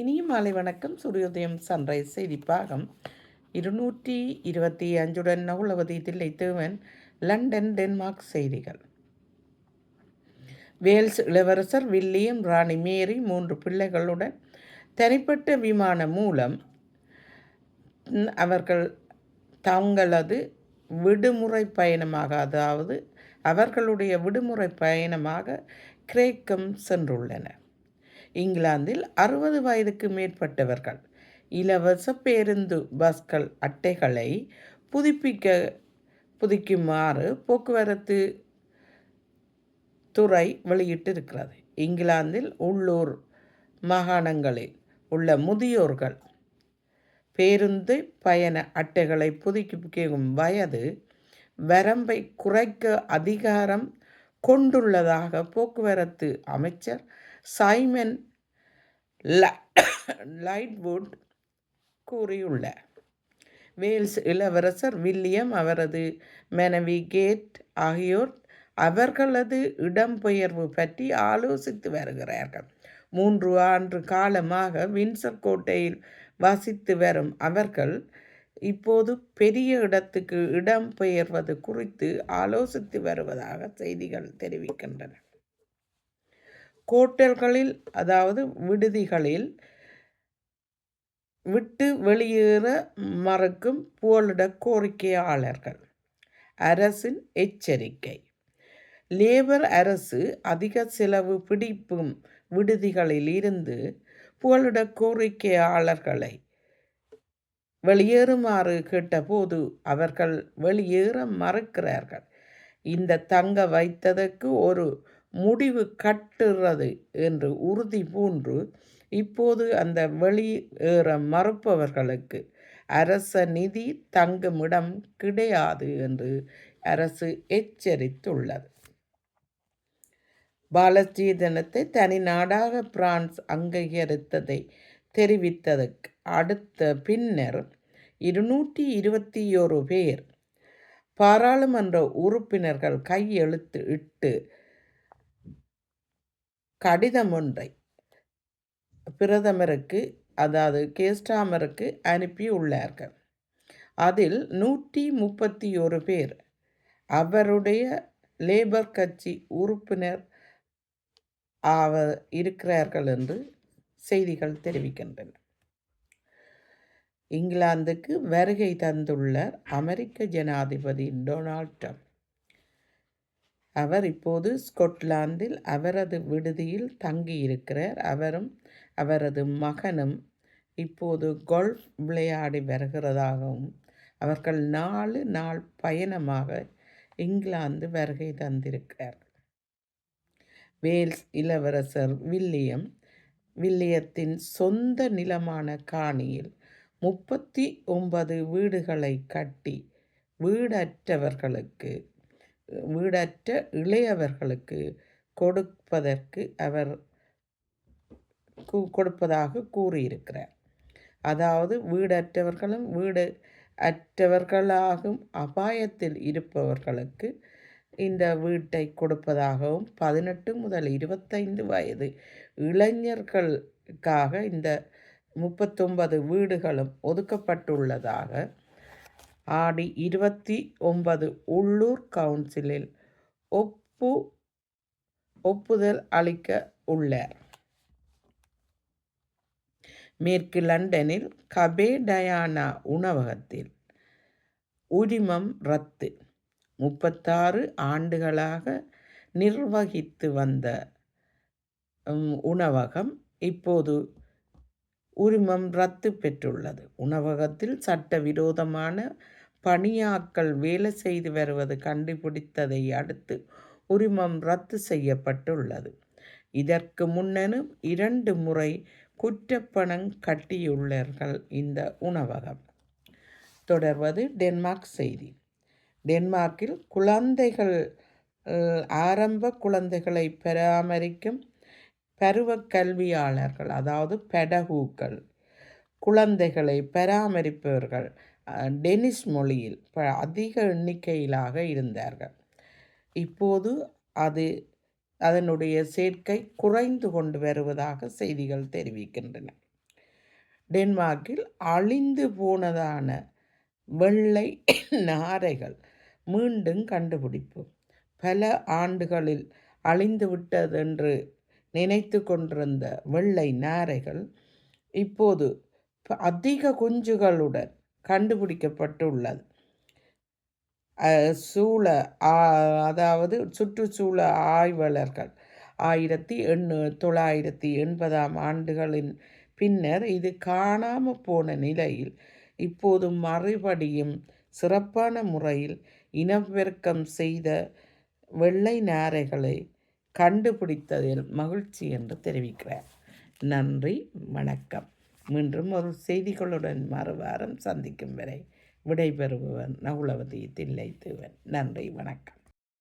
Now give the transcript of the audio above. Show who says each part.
Speaker 1: இனிய மாலை வணக்கம். சூரியோதயம் சன்ரைஸ் செய்திப்பாகம் இருநூற்றி இருபத்தி அஞ்சுடன் நகுலவதி தில்லை தேவன் லண்டன் டென்மார்க் செய்திகள். வேல்ஸ் இளவரசர் வில்லியம் ராணி மேரி மூன்று பிள்ளைகளுடன் தனிப்பட்ட விமானம் மூலம் அவர்கள் தங்களது விடுமுறை பயணமாக அதாவது அவர்களுடைய விடுமுறை பயணமாக கிரேக்கம் சென்றுள்ளனர். இங்கிலாந்தில் அறுபது வயதுக்கு மேற்பட்டவர்கள். இலவச பேருந்து பஸ்கள் அட்டைகளை புதுப்பிக்க புதுக்குமாறு போக்குவரத்து துறை வெளியிட்டிருக்கிறது. இங்கிலாந்தில் உள்ளூர் மாகாணங்களில் உள்ள முதியோர்கள் பேருந்து பயண அட்டைகளை புதுப்பிக்கும் வயது வரம்பை குறைக்க அதிகாரம் கொண்டுள்ளதாக போக்குவரத்து அமைச்சர் சைமன் லைட்வுட் கூறியுள்ளார் வேல்ஸ் இளவரசர் வில்லியம் அவரது மனைவி கேட் ஆகியோர் அவர்களது இடம்பெயர்வு பற்றி ஆலோசித்து வருகிறார்கள். மூன்று ஆண்டு காலமாக வின்சர் கோட்டையில் வசித்து வரும் அவர்கள் இப்போது பெரிய இடத்துக்கு இடம்பெயர்வது குறித்து ஆலோசித்து வருவதாக செய்திகள் தெரிவிக்கின்றன. கோட்டல்களில் அதாவது விடுதிகளில் விட்டு வெளியேற மறுக்கும் புகலிட கோரிக்கையாளர்கள். அரசின் எச்சரிக்கை. லேபர் அரசு அதிக செலவு பிடிப்பும் விடுதிகளில் இருந்து புகலிட கோரிக்கையாளர்களை வெளியேறுமாறு கேட்டபோது அவர்கள் வெளியேற மறுக்கிறார்கள். இந்த தங்க வைத்ததற்கு ஒரு முடிவு கட்டுறது என்று உறுதி பூன்று இப்போது அந்த வெளியேற மறுப்பவர்களுக்கு அரச நிதி தங்குமிடம் கிடையாது என்று அரசு எச்சரித்துள்ளது. பாலஸ்தீனத்தை தனி நாடாக பிரான்ஸ் அங்கீகரித்ததை தெரிவித்ததற்கு அடுத்த பின்னர் இருநூற்றி இருபத்தி ஒரு பேர் பாராளுமன்ற உறுப்பினர்கள் கையெழுத்து இட்டு கடிதம் ஒன்றை பிரதமருக்கு அதாவது கேஸ்டாமருக்கு அனுப்பியுள்ளார்கள் அதில் நூற்றி முப்பத்தி ஒரு பேர் அவருடைய லேபர் கட்சி உறுப்பினர் ஆவ இருக்கிறார்கள் என்று செய்திகள் தெரிவிக்கின்றன. இங்கிலாந்துக்கு வருகை தந்துள்ள அமெரிக்க ஜனாதிபதி டொனால்ட் ட்ரம்ப் அவர் இப்போது ஸ்கொட்லாந்தில் அவரது விடுதியில் தங்கியிருக்கிறார். அவரும் அவரது மகனும் இப்போது கோல்ஃப் விளையாடி வருகிறதாகவும் அவர்கள் நாலு நாள் பயணமாக இங்கிலாந்து வருகை தந்திருக்கிறார். வேல்ஸ் இளவரசர் வில்லியம் வில்லியத்தின் சொந்த நிலமான காணியில் முப்பத்தி ஒன்பது வீடுகளை கட்டி வீடற்றவர்களுக்கு வீடற்ற இளையவர்களுக்கு கொடுப்பதற்கு அவர் கொடுப்பதாக கூறியிருக்கிறார். அதாவது வீடற்றவர்களும் வீடு அற்றவர்களாகும் அபாயத்தில் இருப்பவர்களுக்கு இந்த வீட்டை கொடுப்பதாகவும் பதினெட்டு முதல் இருபத்தைந்து வயது இளைஞர்களுக்காக இந்த முப்பத்தொன்பது வீடுகளும் ஒதுக்கப்பட்டுள்ளதாக ஆடி இருபத்தி ஒன்பது உள்ளூர் கவுன்சிலில் ஒப்பு ஒப்புதல் அளிக்க உள்ளார். மேற்கு லண்டனில் கபே டயானா உணவகத்தில் உரிமம் ரத்து. முப்பத்தாறு ஆண்டுகளாக நிர்வகித்து வந்த உணவகம் இப்போது உரிமம் ரத்து பெற்றுள்ளது. உணவகத்தில் சட்டவிரோதமான பணியாக்கள் வேலை செய்து வருவது கண்டுபிடித்ததை அடுத்து உரிமம் ரத்து செய்யப்பட்டுள்ளது. இதற்கு முன்னனும் இரண்டு முறை குற்றப்பணம் கட்டியுள்ளார்கள் இந்த உணவகம். தொடர்வது டென்மார்க் செய்தி. டென்மார்க்கில் குழந்தைகள் ஆரம்ப குழந்தைகளை பராமரிக்கும் பருவ கல்வியாளர்கள் அதாவது பெடகூக்கள் குழந்தைகளை பராமரிப்பவர்கள் டெனிஸ் மொழியில் அதிக எண்ணிக்கையிலாக இருந்தார்கள். இப்போது அது அதனுடைய சேர்க்கை குறைந்து கொண்டு வருவதாக செய்திகள் தெரிவிக்கின்றன. டென்மார்க்கில் அழிந்து போனதான வெள்ளை நாரைகள் மீண்டும் கண்டுபிடிப்பு. பல ஆண்டுகளில் அழிந்து விட்டதென்று நினைத்து கொண்டிருந்த வெள்ளை நாரைகள் இப்போது அதிக குஞ்சுகளுடன் கண்டுபிடிக்கப்பட்டுள்ளது. சூழ ஆ- அதாவது சுற்றுச்சூழ ஆய்வாளர்கள் ஆயிரத்தி எண்ணூ தொள்ளாயிரத்தி எண்பதாம் ஆண்டுகளின் பின்னர் இது காணாமல் போன நிலையில் இப்போது மறுபடியும் சிறப்பான முறையில் இனப்பெருக்கம் செய்த வெள்ளை நாரைகளை கண்டுபிடித்ததில் மகிழ்ச்சி என்று தெரிவிக்கிறார். நன்றி வணக்கம். மீண்டும் ஒரு செய்திகளுடன் மறுவாரம் சந்திக்கும் வரை விடைபெறுபவன் நகுலவதி தில்லை தேவன் நன்றி வணக்கம்.